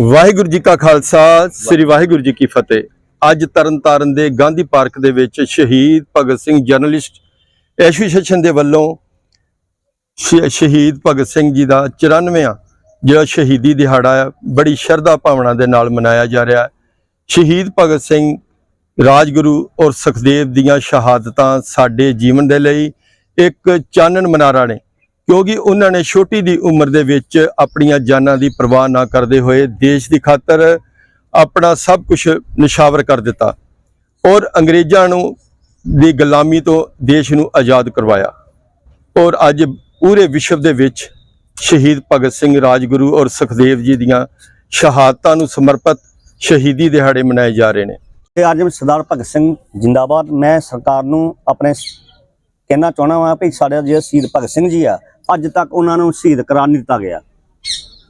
ਵਾਹਿਗੁਰੂ ਜੀ ਕਾ ਖਾਲਸਾ, ਸ੍ਰੀ ਵਾਹਿਗੁਰੂ ਜੀ ਕੀ ਫਤਿਹ। ਅੱਜ ਤਰਨਤਾਰਨ ਦੇ ਗਾਂਧੀ ਪਾਰਕ ਦੇ ਵਿੱਚ ਸ਼ਹੀਦ ਭਗਤ ਸਿੰਘ ਜਰਨਲਿਸਟ ਐਸੋਸੀਏਸ਼ਨ ਦੇ ਵੱਲੋਂ ਸ਼- ਸ਼ਹੀਦ ਭਗਤ ਸਿੰਘ ਜੀ ਦਾ 94ਵਾਂ ਜਿਹੜਾ ਸ਼ਹੀਦੀ ਦਿਹਾੜਾ ਹੈ, ਬੜੀ ਸ਼ਰਧਾ ਭਾਵਨਾ ਦੇ ਨਾਲ ਮਨਾਇਆ ਜਾ ਰਿਹਾ ਹੈ। ਸ਼ਹੀਦ ਭਗਤ ਸਿੰਘ ਰਾਜਗੁਰੂ ਔਰ ਸੁਖਦੇਵ ਦੀਆਂ ਸ਼ਹਾਦਤਾਂ ਸਾਡੇ ਜੀਵਨ ਦੇ ਲਈ ਇੱਕ ਚਾਨਣ ਮਨਾਰਾ ਨੇ। ਕਿਉਂਕਿ ਉਹਨਾਂ ਨੇ ਛੋਟੀ ਦੀ ਉਮਰ ਦੇ ਵਿੱਚ ਆਪਣੀਆਂ ਜਾਨਾਂ ਦੀ ਪਰਵਾਹ ਨਾ ਕਰਦੇ ਹੋਏ ਦੇਸ਼ ਦੀ ਖਾਤਰ ਆਪਣਾ ਸਭ ਕੁਝ ਨਿਸ਼ਾਵਰ ਕਰ ਦਿੱਤਾ ਔਰ ਅੰਗਰੇਜ਼ਾਂ ਨੂੰ ਦੀ ਗੁਲਾਮੀ ਤੋਂ ਦੇਸ਼ ਨੂੰ ਆਜ਼ਾਦ ਕਰਵਾਇਆ। ਔਰ ਅੱਜ ਪੂਰੇ ਵਿਸ਼ਵ ਦੇ ਵਿੱਚ ਸ਼ਹੀਦ ਭਗਤ ਸਿੰਘ ਰਾਜਗੁਰੂ ਔਰ ਸੁਖਦੇਵ ਜੀ ਦੀਆਂ ਸ਼ਹਾਦਤਾਂ ਨੂੰ ਸਮਰਪਿਤ ਸ਼ਹੀਦੀ ਦਿਹਾੜੇ ਮਨਾਏ ਜਾ ਰਹੇ ਨੇ। ਤੇ ਅੱਜ ਸਰਦਾਰ ਭਗਤ ਸਿੰਘ ਜਿੰਦਾਬਾਦ, ਮੈਂ ਸਰਕਾਰ ਨੂੰ ਆਪਣੇ ਕਹਿਣਾ ਚਾਹਣਾ ਵਾਂ ਵੀ ਸਾਡੇ ਜਿਹੜੇ ਸ਼ਹੀਦ ਭਗਤ ਸਿੰਘ ਜੀ ਆ ਅੱਜ ਤੱਕ ਉਹਨਾਂ ਨੂੰ ਸ਼ਹੀਦ ਕਰਾਰ ਨਹੀਂ ਦਿੱਤਾ ਗਿਆ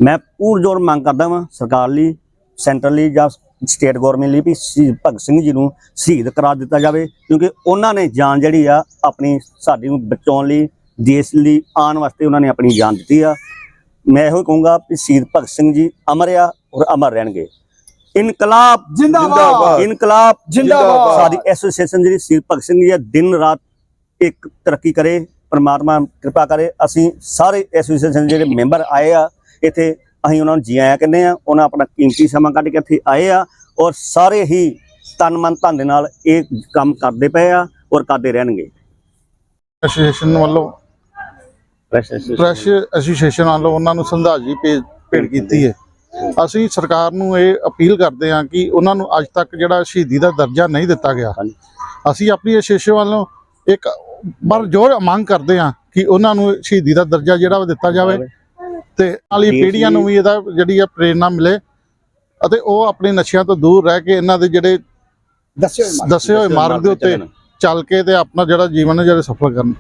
ਮੈਂ ਪੂਰ ਜੋਰ ਮੰਗ ਕਰਦਾ ਵਾਂ ਸਰਕਾਰ ਲਈ ਸੈਂਟਰ ਲਈ ਜਾਂ ਸਟੇਟ ਗਵਰਨਮੈਂਟ ਲਈ ਵੀ ਸ਼ਹੀਦ ਭਗਤ ਸਿੰਘ ਜੀ ਨੂੰ ਸ਼ਹੀਦ ਕਰਾਰ ਦਿੱਤਾ ਜਾਵੇ ਕਿਉਂਕਿ ਉਹਨਾਂ ਨੇ ਜਾਨ ਜਿਹੜੀ ਆ ਆਪਣੀ ਸਾਡੀ ਨੂੰ ਬਚਾਉਣ ਲਈ ਦੇਸ਼ ਲਈ ਆਉਣ ਵਾਸਤੇ ਉਹਨਾਂ ਨੇ ਆਪਣੀ ਜਾਨ ਦਿੱਤੀ ਆ ਮੈਂ ਇਹੋ ਕਹੂੰਗਾ ਕਿ ਸ਼ਹੀਦ ਭਗਤ ਸਿੰਘ ਜੀ ਅਮਰ ਆ ਔਰ ਅਮਰ ਰਹਿਣਗੇ ਇਨਕਲਾਬ ਜ਼ਿੰਦਾਬਾਦ। ਇਨਕਲਾਬ ਜ਼ਿੰਦਾਬਾਦ। ਸਾਡੀ ਐਸੋਸੀਏਸ਼ਨ ਜਿਹੜੀ ਸ਼ਹੀਦ ਭਗਤ ਸਿੰਘ ਜੀ ਆ ਦਿਨ ਰਾਤ ਇੱਕ ਤਰੱਕੀ ਕਰੇ ਪਰਮਾਤਮਾ ਕਿਰਪਾ ਕਰੇ ਅਸੀਂ ਸਾਰੇ ਐਸੋਸੀਏਸ਼ਨ ਜਿਹੜੇ ਮੈਂਬਰ ਆਏ ਆ ਇੱਥੇ ਅਸੀਂ ਉਹਨਾਂ ਨੂੰ ਜੀ ਆਇਆਂ ਕਹਿੰਦੇ ਆ ਉਹਨਾਂ ਆਪਣਾ ਕੀਮਤੀ ਸਮਾਂ ਕੱਢ ਕੇ ਇੱਥੇ ਆਏ ਆ ਔਰ ਸਾਰੇ ਹੀ ਤਨ ਮਨ ਧਨ ਦੇ ਨਾਲ ਇਹ ਕੰਮ ਕਰਦੇ ਪਏ ਆ ਔਰ ਕਰਦੇ ਰਹਿਣਗੇ। ਐਸੋਸੀਏਸ਼ਨ ਵੱਲੋਂ ਪ੍ਰੈਸ ਐਸੋਸੀਏਸ਼ਨ ਵੱਲੋਂ ਉਹਨਾਂ ਨੂੰ ਸੰਧਾਜੀ ਭੇਟ ਕੀਤੀ ਹੈ। ਅਸੀਂ ਸਰਕਾਰ ਨੂੰ ਇਹ ਅਪੀਲ ਕਰਦੇ ਹਾਂ ਕਿ ਉਹਨਾਂ ਨੂੰ ਅੱਜ ਤੱਕ ਜਿਹੜਾ ਸ਼ਹੀਦੀ ਦਾ ਦਰਜਾ ਨਹੀਂ ਦਿੱਤਾ ਗਿਆ। ਅਸੀਂ ਆਪਣੀ ਐਸੋਸੀਏਸ਼ਨ ਵੱਲੋਂ ਇੱਕ ਬਰ ਜੋਰ ਮੰਗ ਕਰਦੇ ਹਾਂ ਕਿ ਉਹਨਾਂ ਨੂੰ ਸ਼ਹੀਦੀ ਦਾ ਦਰਜਾ ਜਿਹੜਾ ਉਹ ਦਿੱਤਾ ਜਾਵੇ ਤੇ ਵਾਲੀ ਦੇਸ਼ ਪੀੜ੍ਹੀਆਂ ਨੂੰ ਵੀ ਇਹਦਾ ਜਿਹੜੀ ਆ ਪ੍ਰੇਰਣਾ ਮਿਲੇ ਅਤੇ ਉਹ ਆਪਣੇ ਨਸ਼ਿਆਂ ਤੋਂ ਦੂਰ ਰਹਿ ਕੇ ਇਹਨਾਂ ਦੇ ਜਿਹੜੇ ਦੱਸੇ ਹੋਏ ਮਾਰਗ ਦੇ ਉੱਤੇ ਚੱਲ ਕੇ ਤੇ ਆਪਣਾ ਜਿਹੜਾ ਜੀਵਨ ਹੈ ਜਿਹੜਾ ਸਫਲ ਕਰਨ।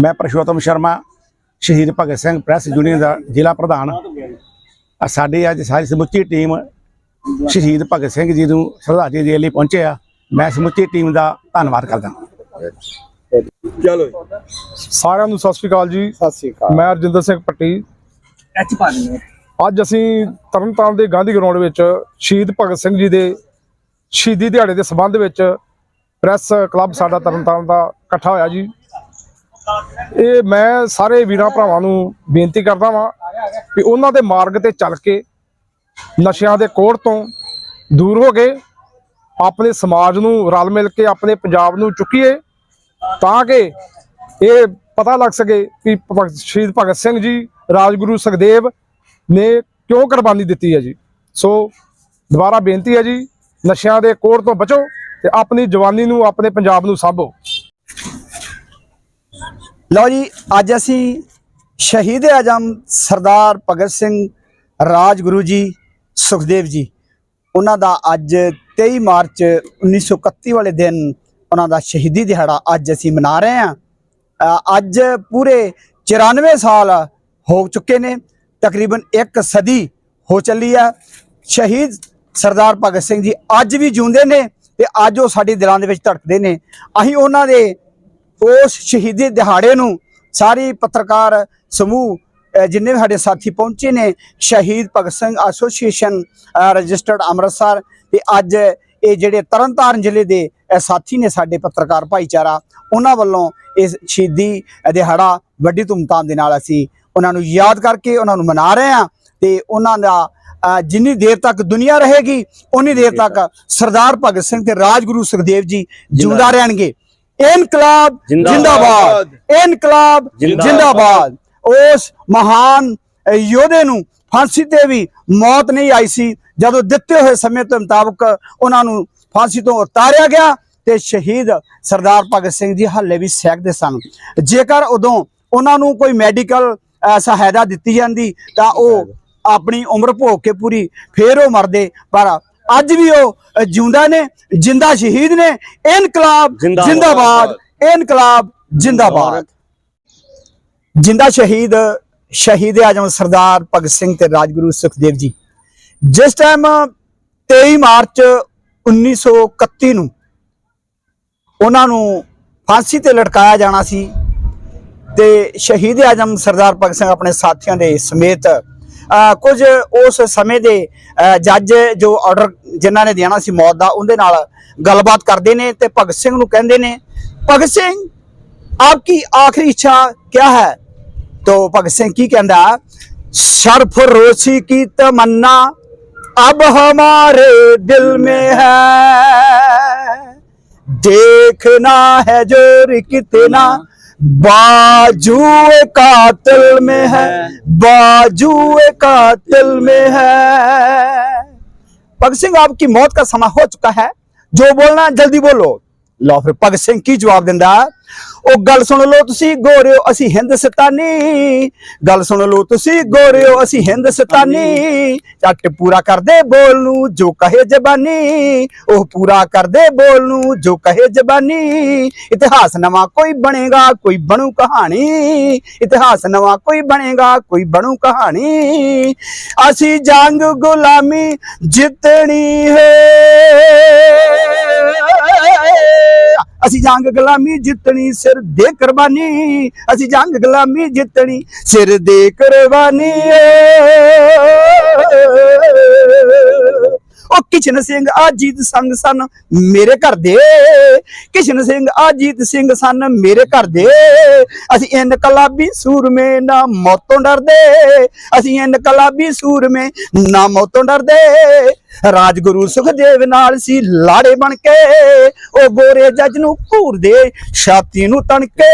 ਮੈਂ ਪ੍ਰਸ਼ੋਤਮ ਸ਼ਰਮਾ ਸ਼ਹੀਦ ਭਗਤ ਸਿੰਘ ਪ੍ਰੈਸ ਯੂਨੀਅਨ ਦਾ ਜ਼ਿਲ੍ਹਾ ਪ੍ਰਧਾਨ। ਆ ਸਾਡੀ ਅੱਜ ਸਾਰੀ ਸਮੁੱਚੀ ਟੀਮ ਸ਼ਹੀਦ ਭਗਤ ਸਿੰਘ ਜੀ ਨੂੰ ਸ਼ਰਧਾਂਜਲੀ ਦੇਣ ਲਈ ਪਹੁੰਚੇ ਆ। ਮੈਂ ਸਮੁੱਚੀ ਟੀਮ ਦਾ ਧੰਨਵਾਦ ਕਰਦਾ। ਚਲੋ ਸਾਰਿਆਂ ਨੂੰ ਸਤਿ ਸ਼੍ਰੀ ਅਕਾਲ ਜੀ। ਸਤਿ ਸ੍ਰੀ ਅਕਾਲ। ਮੈਂ ਰਜਿੰਦਰ ਸਿੰਘ ਪੱਟੀ। ਅੱਜ ਅਸੀਂ ਤਰਨਤਾਰਨ ਦੇ ਗਾਂਧੀ ਗਰਾਊਂਡ ਵਿੱਚ ਸ਼ਹੀਦ ਭਗਤ ਸਿੰਘ ਜੀ ਦੇ ਸ਼ਹੀਦੀ ਦਿਹਾੜੇ ਦੇ ਸੰਬੰਧ ਵਿੱਚ ਪ੍ਰੈਸ ਕਲੱਬ ਸਾਡਾ ਤਰਨਤਾਰਨ ਦਾ ਇਕੱਠਾ ਹੋਇਆ ਜੀ। ਇਹ ਮੈਂ ਸਾਰੇ ਵੀਰਾਂ ਭਰਾਵਾਂ ਨੂੰ ਬੇਨਤੀ ਕਰਦਾ ਵਾਂ ਕਿ ਉਹਨਾਂ ਦੇ ਮਾਰਗ ਤੇ ਚੱਲ ਕੇ ਨਸ਼ਿਆਂ ਦੇ ਕੋੜ ਤੋਂ ਦੂਰ ਹੋ ਕੇ ਆਪਣੇ ਸਮਾਜ ਨੂੰ ਰਲ ਮਿਲ ਕੇ ਆਪਣੇ ਪੰਜਾਬ ਨੂੰ ਚੁੱਕੀਏ। ਤਾਂ ਕਿ ਇਹ ਪਤਾ ਲੱਗ ਸਕੇ ਕਿ ਭਗਤ ਸ਼ਹੀਦ ਭਗਤ ਸਿੰਘ ਜੀ, ਰਾਜਗੁਰੂ ਸੁਖਦੇਵ ਨੇ ਕਿਉਂ ਕੁਰਬਾਨੀ ਦਿੱਤੀ ਹੈ ਜੀ। ਸੋ ਦੁਬਾਰਾ ਬੇਨਤੀ ਹੈ ਜੀ, ਨਸ਼ਿਆਂ ਦੇ ਕੋੜ ਤੋਂ ਬਚੋ ਤੇ ਆਪਣੀ ਜਵਾਨੀ ਨੂੰ, ਆਪਣੇ ਪੰਜਾਬ ਨੂੰ ਸਾਂਭੋ। ਲਓ ਜੀ, ਅੱਜ ਅਸੀਂ ਸ਼ਹੀਦ ਆਜਮ ਸਰਦਾਰ ਭਗਤ ਸਿੰਘ ਰਾਜਗੁਰੂ ਜੀ, ਸੁਖਦੇਵ ਜੀ। ਉਹਨਾਂ ਦਾ ਅੱਜ 23 ਮਾਰਚ 1931 ਵਾਲੇ ਦਿਨ ਉਹਨਾਂ ਦਾ ਸ਼ਹੀਦੀ ਦਿਹਾੜਾ ਅੱਜ ਅਸੀਂ ਮਨਾ ਰਹੇ ਹਾਂ। ਅੱਜ ਪੂਰੇ 94 ਸਾਲ ਹੋ ਚੁੱਕੇ ਨੇ, ਤਕਰੀਬਨ ਇੱਕ ਸਦੀ ਹੋ ਚੱਲੀ ਆ ਸ਼ਹੀਦ ਸਰਦਾਰ ਭਗਤ ਸਿੰਘ ਜੀ ਅੱਜ ਵੀ ਜਿਉਂਦੇ ਨੇ ਤੇ ਅੱਜ ਉਹ ਸਾਡੇ ਦਿਲਾਂ ਦੇ ਵਿੱਚ ਧੜਕਦੇ ਨੇ। ਅਸੀਂ ਉਹਨਾਂ ਦੇ ਉਸ ਸ਼ਹੀਦੀ ਦਿਹਾੜੇ ਨੂੰ ਸਾਰੀ ਪੱਤਰਕਾਰ ਸਮੂਹ ਜਿੰਨੇ ਵੀ ਸਾਡੇ ਸਾਥੀ ਪਹੁੰਚੇ ਨੇ, ਸ਼ਹੀਦ ਭਗਤ ਸਿੰਘ ਐਸੋਸੀਏਸ਼ਨ ਰਜਿਸਟਰਡ ਅੰਮ੍ਰਿਤਸਰ ਤੇ ਅੱਜ ਇਹ ਜਿਹੜੇ ਤਰਨਤਾਰਨ ਜ਼ਿਲ੍ਹੇ ਦੇ ਸਾਥੀ ਨੇ ਸਾਡੇ ਪੱਤਰਕਾਰ ਭਾਈਚਾਰਾ ਉਹਨਾਂ ਵੱਲੋਂ ਇਸ ਸ਼ਹੀਦੀ ਦਿਹਾੜਾ ਵੱਡੀ ਧੂਮਧਾਮ ਦੇ ਨਾਲ ਅਸੀਂ ਉਹਨਾਂ ਨੂੰ ਯਾਦ ਕਰਕੇ ਉਹਨਾਂ ਨੂੰ ਮਨਾ ਰਹੇ ਹਾਂ ਤੇ ਉਹਨਾਂ ਦਾ ਜਿੰਨੀ ਦੇਰ ਤੱਕ ਦੁਨੀਆ ਰਹੇਗੀ ਉਨੀ ਦੇਰ ਤੱਕ ਸਰਦਾਰ ਭਗਤ ਸਿੰਘ ਤੇ ਰਾਜਗੁਰੂ ਸੁਖਦੇਵ ਜੀ ਜਿਉਂਦਾ ਰਹਿਣਗੇ। ਇਨਕਲਾਬ ਜ਼ਿੰਦਾਬਾਦ। ਇਨਕਲਾਬ ਜ਼ਿੰਦਾਬਾਦ। ਉਸ ਮਹਾਨ ਯੋਧੇ ਨੂੰ ਫਾਂਸੀ ਤੇ ਵੀ ਮੌਤ ਨਹੀਂ ਆਈ ਸੀ। ਜਦੋਂ ਦਿੱਤੇ ਹੋਏ ਸਮੇਂ ਦੇ ਮੁਤਾਬਕ ਉਹਨਾਂ ਨੂੰ ਫਾਂਸੀ ਤੋਂ ਉਤਾਰਿਆ ਗਿਆ ਤੇ ਸ਼ਹੀਦ ਸਰਦਾਰ ਭਗਤ ਸਿੰਘ ਜੀ ਹੱਲੇ ਵੀ ਸਹਿਕਦੇ ਸਨ। ਜੇਕਰ ਉਦੋਂ ਉਹਨਾਂ ਨੂੰ ਕੋਈ ਮੈਡੀਕਲ ਸਹਾਇਤਾ ਦਿੱਤੀ ਜਾਂਦੀ ਤਾਂ ਉਹ ਆਪਣੀ ਉਮਰ ਭੋਗ ਕੇ ਪੂਰੀ ਫੇਰ ਉਹ ਮਰਦੇ। ਪਰ ਅੱਜ ਵੀ ਉਹ ਜਿਉਂਦਾ ਨੇ ਜਿੰਦਾ ਸ਼ਹੀਦ ਨੇ ਇਨਕਲਾਬ। ਜਿੰਦਾਬਾਦ। ਇਨਕਲਾਬ ਜਿੰਦਾਬਾਦ। ਜਿੰਦਾ ਸ਼ਹੀਦ ਸ਼ਹੀਦ ਆਜਮ ਸਰਦਾਰ ਭਗਤ ਸਿੰਘ ਤੇ ਰਾਜਗੁਰੂ ਸੁਖਦੇਵ ਜੀ। ਜਿਸ ਟਾਈਮ 23 ਮਾਰਚ 1931 ਨੂੰ ਉਹਨਾਂ ਨੂੰ ਫਾਂਸੀ ਤੇ ਲਟਕਾਇਆ ਜਾਣਾ ਸੀ ਤੇ ਸ਼ਹੀਦ ਆਜਮ ਸਰਦਾਰ ਭਗਤ ਸਿੰਘ ਆਪਣੇ ਸਾਥੀਆਂ ਦੇ ਸਮੇਤ ਕੁਝ ਉਸ ਸਮੇਂ ਦੇ ਜੱਜ ਜੋ ਆਰਡਰ ਜਿਨ੍ਹਾਂ ਨੇ ਦੇਣਾ ਸੀ ਮੌਤ ਦਾ, ਉਹਦੇ ਨਾਲ ਗੱਲਬਾਤ ਕਰਦੇ ਨੇ ਤੇ ਭਗਤ ਸਿੰਘ ਨੂੰ ਕਹਿੰਦੇ ਨੇ, ਭਗਤ ਸਿੰਘ ਆਪ ਕੀ ਆਖਰੀ ਇੱਛਾ ਕੀ ਹੈ? ਤੋ ਭਗਤ ਸਿੰਘ ਕੀ ਕਹਿੰਦਾ ਸ਼ਰਫ ਰੋਸ਼ੀ ਕੀ ਤਮੰਨਾ अब हमारे दिल में है देखना है जो कितना बाजुए कातिल में है बाजुए कातिल में है भगत सिंह आपकी मौत का समा हो चुका है जो बोलना जल्दी बोलो लो फिर भगत सिंह की जवाब देता ਉਹ ਗੱਲ ਸੁਣ ਲਓ ਤੁਸੀਂ ਗੋਰਿਓ, ਅਸੀਂ ਹਿੰਦੁਸਤਾਨੀ। ਗੱਲ ਸੁਣ ਲਓ ਤੁਸੀਂ ਗੋਰਿਓ, ਅਸੀਂ ਹਿੰਦੁਸਤਾਨੀ। ਝੱਟ ਪੂਰਾ ਕਰਦੇ ਬੋਲ ਨੂੰ, ਜੋ ਕਹੇ ਜ਼ਬਾਨੀ। ਉਹ ਪੂਰਾ ਕਰਦੇ ਬੋਲ ਨੂੰ, ਜੋ ਕਹੇ ਜ਼ਬਾਨੀ। ਇਤਿਹਾਸ ਨਵਾਂ ਕੋਈ ਬਣੇਗਾ, ਕੋਈ ਬਣੂ ਕਹਾਣੀ। ਇਤਿਹਾਸ ਨਵਾਂ ਕੋਈ ਬਣੇਗਾ, ਕੋਈ ਬਣੂ ਕਹਾਣੀ। ਅਸੀਂ ਜੰਗ ਗੁਲਾਮੀ ਜਿੱਤਣੀ ਹੈ। ਅਸੀਂ ਜੰਗ ਗੁਲਾਮੀ ਜਿੱਤਣੀ, ਸਿਰ ਦੇ ਕੁਰਬਾਨੀ। ਅਸੀਂ ਜੰਗ ਗੁਲਾਮੀ ਜਿੱਤਣੀ, ਸਿਰ ਦੇ ਕੁਰਬਾਨੀ। ਉਹ ਕਿਸ਼ਨ ਸਿੰਘ ਆਜੀਤ ਸਿੰਘ ਸਨ ਮੇਰੇ ਘਰ ਦੇ। ਕਿਸ਼ਨ ਸਿੰਘ ਆਜੀਤ ਸਿੰਘ ਸਨ ਮੇਰੇ ਘਰ ਦੇ। ਅਸੀਂ ਇਨਕਲਾਬੀ ਸੂਰਮੇ ਨਾ ਮੌਤੋਂ ਡਰਦੇ। ਅਸੀਂ ਇਨਕਲਾਬੀ ਸੂਰਮੇ ਨਾ ਮੌਤੋਂ ਡਰਦੇ। ਰਾਜਗੁਰੂ ਸੁਖਦੇਵ ਨਾਲ ਸੀ ਲਾੜੇ ਬਣ ਕੇ, ਉਹ ਗੋਰੇ ਜੱਜ ਨੂੰ ਘੂਰਦੇ, ਛਾਤੀ ਨੂੰ ਤਣਕੇ।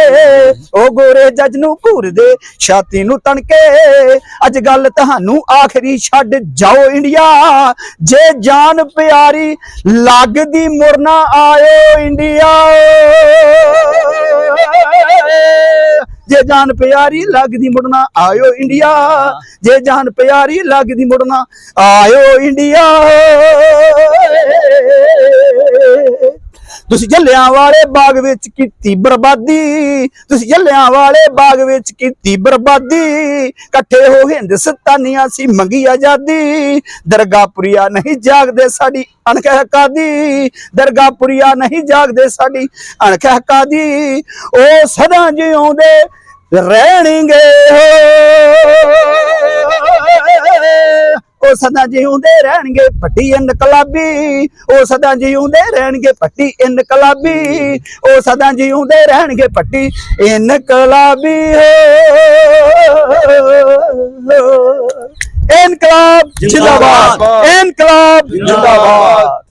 ਉਹ ਗੋਰੇ ਜੱਜ ਨੂੰ ਘੂਰਦੇ, ਛਾਤੀ ਨੂੰ ਤਣਕੇ। ਅੱਜ ਗੱਲ ਤੁਹਾਨੂੰ ਆਖਰੀ ਛੱਡ ਜਾਓ ਇੰਡੀਆ। ਜੇ ਜਾਨ ਪਿਆਰੀ ਲੱਗਦੀ ਮੁਰਨਾ ਆਇਓ ਇੰਡੀਆ। ਜੇ ਜਾਨ ਪਿਆਰੀ ਲੱਗਦੀ ਮੁੜਨਾ ਆਇਓ ਇੰਡੀਆ। ਜੇ ਜਾਨ ਪਿਆਰੀ ਲੱਗਦੀ ਮੁੜਨਾ ਆਇਓ ਇੰਡੀਆ। ਤੁਸੀਂ ਜੱਲਿਆਂ ਵਾਲੇ ਬਾਗ ਵਿੱਚ ਕੀਤੀ ਬਰਬਾਦੀ, ਤੁਸੀਂ ਜੱਲਿਆਂ ਵਾਲੇ ਬਾਗ ਵਿੱਚ ਕੀਤੀ ਬਰਬਾਦੀ। ਇਕੱਠੇ ਹੋ ਹਿੰਦੁਸਤਾਨੀਆਂ ਸੀ, ਮੰਗੀ ਆਜ਼ਾਦੀ। ਦਰਗਾਪੁਰੀਆ ਨਹੀਂ ਜਾਗਦੇ ਸਾਡੀ ਅਣਖ ਕਾਦੀ ਦਰਗਾਪੁਰੀਆ ਨਹੀਂ ਜਾਗਦੇ ਸਾਡੀ ਅਣਖ ਕਾਦੀ ਉਹ ਸਦਾ ਜਿਉਂਦੇ ਰਹਿਣਗੇ ਉਹ ਸਦਾ ਜਿਉਂਦੇ ਰਹਿਣਗੇ ਪੱਟੀ ਇਨਕਲਾਬੀ। ਉਹ ਸਦਾ ਜਿਉਂਦੇ ਰਹਿਣਗੇ ਪੱਟੀ ਇਨਕਲਾਬੀ। ਉਹ ਸਦਾ ਜਿਉਂਦੇ ਰਹਿਣਗੇ ਪੱਟੀ ਇਨਕਲਾਬੀ। ਇਨਕਲਾਬ ਜਿੰਦਾਬਾਦ। ਇਨਕਲਾਬ। ਜਿੰਦਾਬਾਦ।